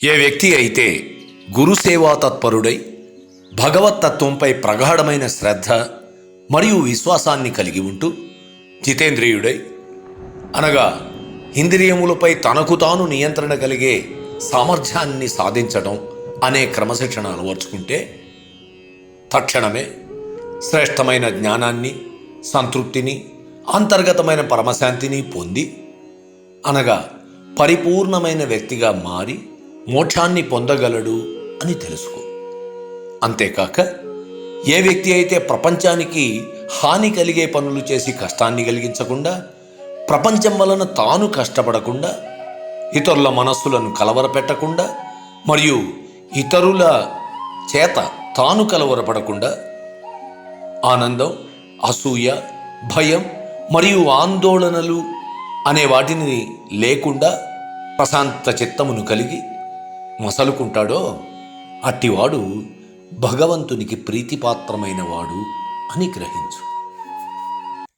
ఏ వ్యక్తి అయితే గురుసేవా తత్పరుడై భగవత్తత్వంపై ప్రగాఢమైన శ్రద్ధ మరియు విశ్వాసాన్ని కలిగి ఉంటూ జితేంద్రియుడై అనగా ఇంద్రియములపై తనకు తాను నియంత్రణ కలిగే సామర్థ్యాన్ని సాధించడం అనే క్రమశిక్షణ అలవర్చుకుంటే తక్షణమే శ్రేష్టమైన జ్ఞానాన్ని సంతృప్తిని అంతర్గతమైన పరమశాంతిని పొంది అనగా పరిపూర్ణమైన వ్యక్తిగా మారి మోక్షాన్ని పొందగలడు అని తెలుసుకో. అంతేకాక ఏ వ్యక్తి అయితే ప్రపంచానికి హాని కలిగే పనులు చేసి కష్టాన్ని కలిగించకుండా ప్రపంచం వలన తాను కష్టపడకుండా ఇతరుల మనస్సులను కలవరపెట్టకుండా మరియు ఇతరుల చేత తాను కలవరపడకుండా ఆనందం అసూయ భయం మరియు ఆందోళనలు అనే వాటిని లేకుండా ప్రశాంత చిత్తమును కలిగి మసలుకుంటాడో అట్టివాడు భగవంతునికి ప్రీతిపాత్రమైన వాడు అని గ్రహించు.